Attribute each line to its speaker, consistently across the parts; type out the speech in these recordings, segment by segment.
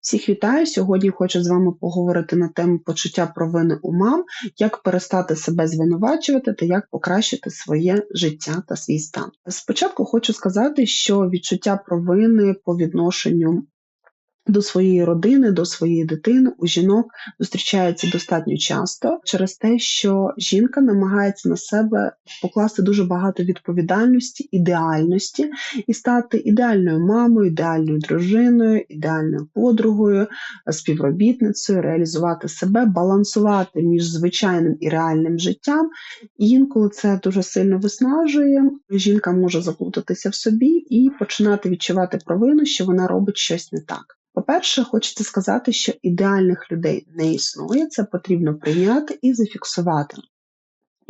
Speaker 1: Всіх вітаю! Сьогодні хочу з вами поговорити на тему почуття провини у мам, як перестати себе звинувачувати та як покращити своє життя та свій стан. Спочатку хочу сказати, що відчуття провини по відношенню до своєї родини, до своєї дитини у жінок зустрічається достатньо часто через те, що жінка намагається на себе покласти дуже багато відповідальності, ідеальності і стати ідеальною мамою, ідеальною дружиною, ідеальною подругою, співробітницею, реалізувати себе, балансувати між звичайним і реальним життям. І інколи це дуже сильно виснажує. Жінка може заплутатися в собі і починати відчувати провину, що вона робить щось не так. По-перше, хочеться сказати, що ідеальних людей не існує, це потрібно прийняти і зафіксувати.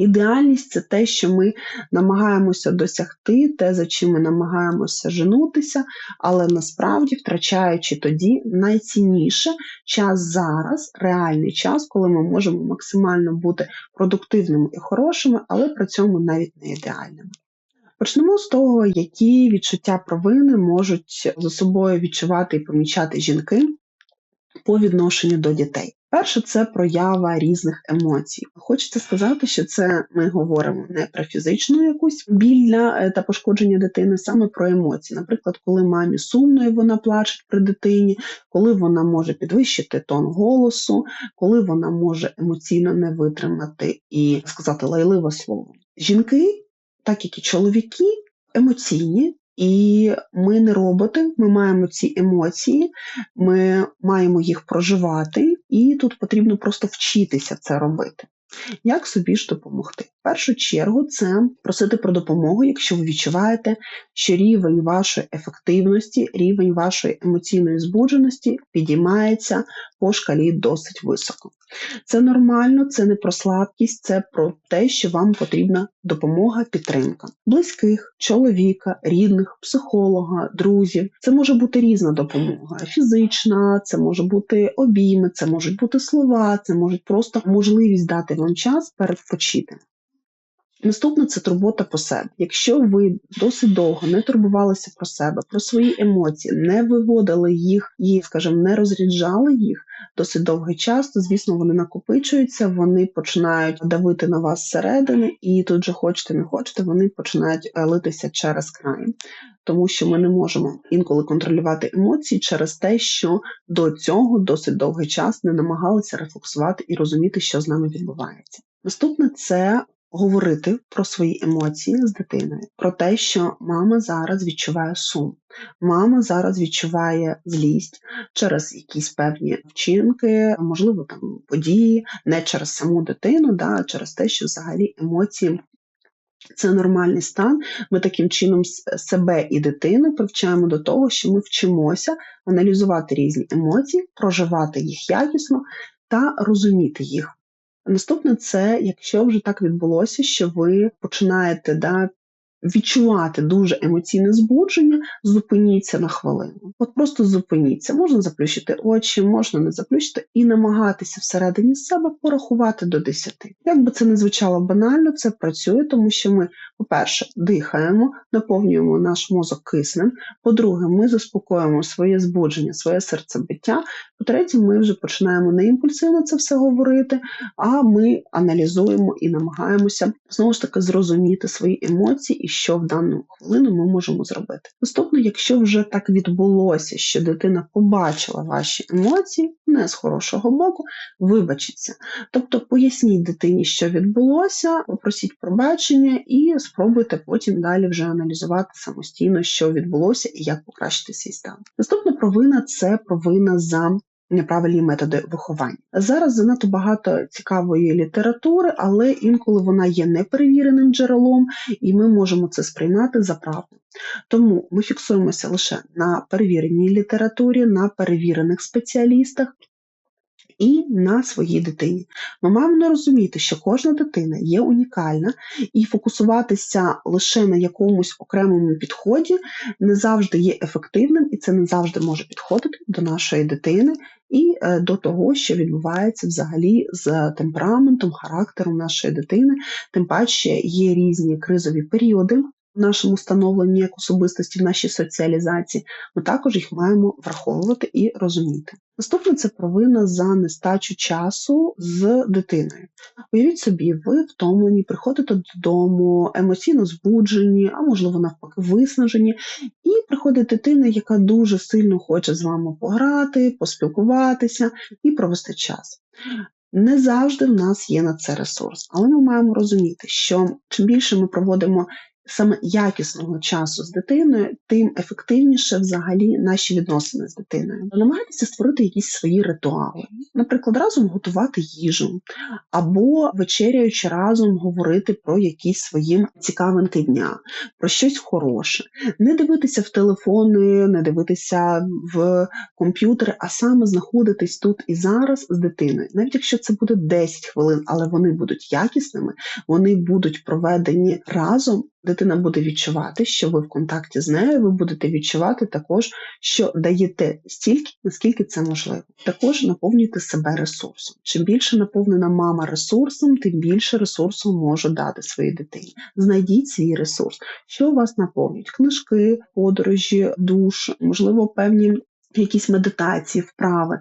Speaker 1: Ідеальність це те, що ми намагаємося досягти, те, за чим ми намагаємося женутися, але насправді втрачаючи тоді найцінніше час зараз, реальний час, коли ми можемо максимально бути продуктивними і хорошими, але при цьому навіть не ідеальними. Почнемо з того, які відчуття провини можуть за собою відчувати і помічати жінки по відношенню до дітей. Перше, це проява різних емоцій. Хочеться сказати, що це ми говоримо не про фізичну якусь біль е, та пошкодження дитини, саме про емоції. Наприклад, коли мамі сумно і вона плаче при дитині, коли вона може підвищити тон голосу, коли вона може емоційно не витримати і сказати лайливе слово. Жінки так як і чоловіки, емоційні, і ми не роботи, ми маємо ці емоції, ми маємо їх проживати, і тут потрібно просто вчитися це робити. Як собі ж допомогти? В першу чергу це просити про допомогу, якщо ви відчуваєте, що рівень вашої ефективності, рівень вашої емоційної збудженості підіймається по шкалі досить високо. Це нормально, це не про слабкість, це про те, що вам потрібна допомога, підтримка близьких, чоловіка, рідних, психолога, друзів. Це може бути різна допомога, фізична, це може бути обійми, це можуть бути слова, це можуть просто можливість дати час передпочити. Наступне це турбота по себе. Якщо ви досить довго не турбувалися про себе, про свої емоції, не виводили їх і, скажімо, не розряджали їх досить довгий час, то звісно вони накопичуються, вони починають давити на вас зсередини, і тут же хочете, не хочете, вони починають е, литися через край. Тому що ми не можемо інколи контролювати емоції через те, що до цього досить довгий час не намагалися рефлексувати і розуміти, що з нами відбувається. Наступне це говорити про свої емоції з дитиною, про те, що мама зараз відчуває сум, мама зараз відчуває злість через якісь певні вчинки, можливо, там події, не через саму дитину, да, а через те, що взагалі емоції. Це нормальний стан. Ми таким чином себе і дитину привчаємо до того, що ми вчимося аналізувати різні емоції, проживати їх якісно та розуміти їх. Наступне це, якщо вже так відбулося, що ви починаєте да, відчувати дуже емоційне збудження, зупиніться на хвилину. От просто зупиніться. Можна заплющити очі, можна не заплющити, і намагатися всередині себе порахувати до 10. Як би це не звучало банально, це працює, тому що ми, по-перше, дихаємо, наповнюємо наш мозок киснем. По-друге, ми заспокоюємо своє збудження, своє серцебиття. По-третє, ми вже починаємо не імпульсивно це все говорити, а ми аналізуємо і намагаємося знову ж таки зрозуміти свої емоції що в дану хвилину ми можемо зробити. Наступно, якщо вже так відбулося, що дитина побачила ваші емоції, не з хорошого боку, вибачіться. Тобто поясніть дитині, що відбулося, попросіть пробачення і спробуйте потім далі вже аналізувати самостійно, що відбулося і як покращити свій стан. Наступна провина це провина за неправильні методи виховання. Зараз занадто багато цікавої літератури, але інколи вона є неперевіреним джерелом, і ми можемо це сприймати за правду. Тому ми фіксуємося лише на перевіреній літературі, на перевірених спеціалістах і на своїй дитині. Ми маємо розуміти, що кожна дитина є унікальна, і фокусуватися лише на якомусь окремому підході не завжди є ефективним, і це не завжди може підходити до нашої дитини і е, до того, що відбувається взагалі з темпераментом, характером нашої дитини. Тим паче є різні кризові періоди в нашому становленні як особистості, в нашій соціалізації, ми також їх маємо враховувати і розуміти. Наступне це провина за нестачу часу з дитиною. Уявіть собі, ви втомлені, приходите додому, емоційно збуджені, а можливо, навпаки, виснажені, приходить дитина, яка дуже сильно хоче з вами пограти, поспілкуватися і провести час. Не завжди в нас є на це ресурс, але ми маємо розуміти, що чим більше ми проводимо саме якісного часу з дитиною, тим ефективніше взагалі наші відносини з дитиною. Намагайтеся створити якісь свої ритуали, наприклад, разом готувати їжу, або вечеряючи разом говорити про якісь свої цікавинки дня, про щось хороше, не дивитися в телефони, не дивитися в комп'ютери, а саме знаходитись тут і зараз з дитиною, навіть якщо це буде 10 хвилин, але вони будуть якісними, вони будуть проведені разом дитина буде відчувати, що ви в контакті з нею, ви будете відчувати також, що даєте стільки, наскільки це можливо. Також наповнюйте себе ресурсом. Чим більше наповнена мама ресурсом, тим більше ресурсу може дати своїй дитині. Знайдіть свій ресурс, що вас наповнюють: книжки, подорожі, душ, можливо, певні якісь медитації, вправи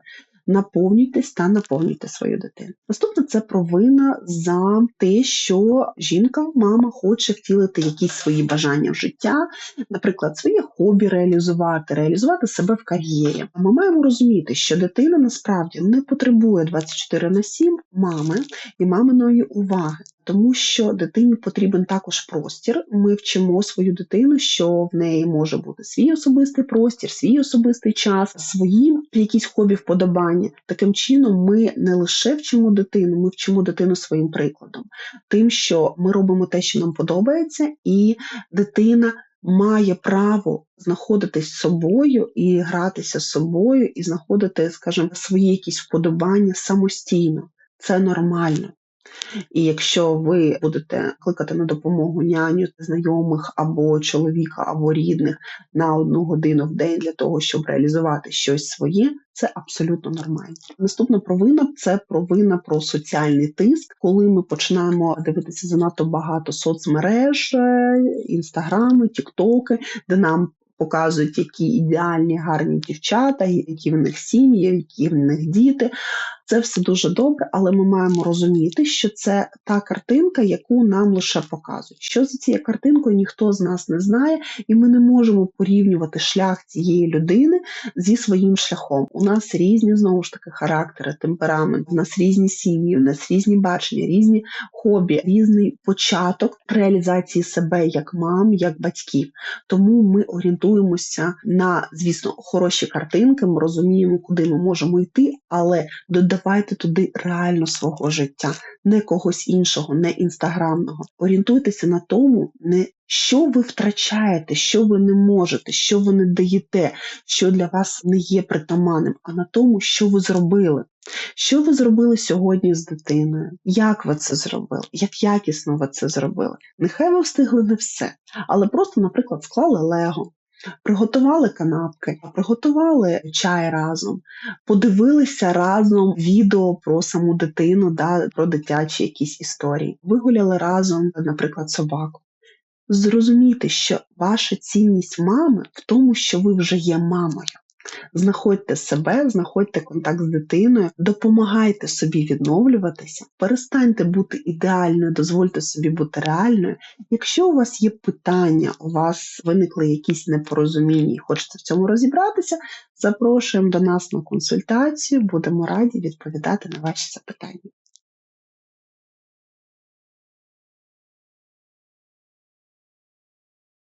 Speaker 1: наповнюйтесь та наповнюйте свою дитину. Наступне це провина за те, що жінка, мама хоче втілити якісь свої бажання в життя, наприклад, своє хобі реалізувати, реалізувати себе в кар'єрі. Ми маємо розуміти, що дитина насправді не потребує 24 на 7 мами і маминої уваги тому що дитині потрібен також простір. Ми вчимо свою дитину, що в неї може бути свій особистий простір, свій особистий час, свої якісь хобі вподобання. Таким чином, ми не лише вчимо дитину, ми вчимо дитину своїм прикладом, тим, що ми робимо те, що нам подобається, і дитина. Має право знаходитись з собою і гратися з собою, і знаходити, скажімо, свої якісь вподобання самостійно. Це нормально. І якщо ви будете кликати на допомогу няню, знайомих або чоловіка, або рідних на одну годину в день для того, щоб реалізувати щось своє, це абсолютно нормально. Наступна провина це провина про соціальний тиск, коли ми починаємо дивитися занадто багато соцмереж, е, інстаграми, тіктоки, де нам показують, які ідеальні гарні дівчата, які в них сім'ї, які в них діти. Це все дуже добре, але ми маємо розуміти, що це та картинка, яку нам лише показують. Що за цією картинкою ніхто з нас не знає, і ми не можемо порівнювати шлях цієї людини зі своїм шляхом. У нас різні знову ж таки характери, темперамент, у нас різні сім'ї, у нас різні бачення, різні хобі, різний початок реалізації себе як мам, як батьків. Тому ми орієнтуємося на, звісно, хороші картинки. Ми розуміємо, куди ми можемо йти, але додавати Давайте туди реально свого життя, не когось іншого, не інстаграмного. Орієнтуйтеся на тому, не що ви втрачаєте, що ви не можете, що ви не даєте, що для вас не є притаманним, а на тому, що ви зробили. Що ви зробили сьогодні з дитиною? Як ви це зробили? Як якісно ви це зробили? Нехай ви встигли не все, але просто, наприклад, склали лего, Приготували канапки, приготували чай разом, подивилися разом відео про саму дитину, да, про дитячі якісь історії, вигуляли разом, наприклад, собаку. Зрозуміти, що ваша цінність мами в тому, що ви вже є мамою. Знаходьте себе, знаходьте контакт з дитиною, допомагайте собі відновлюватися, перестаньте бути ідеальною, дозвольте собі бути реальною. Якщо у вас є питання, у вас виникли якісь непорозуміння і хочете в цьому розібратися, запрошуємо до нас на консультацію, будемо раді відповідати на ваші запитання.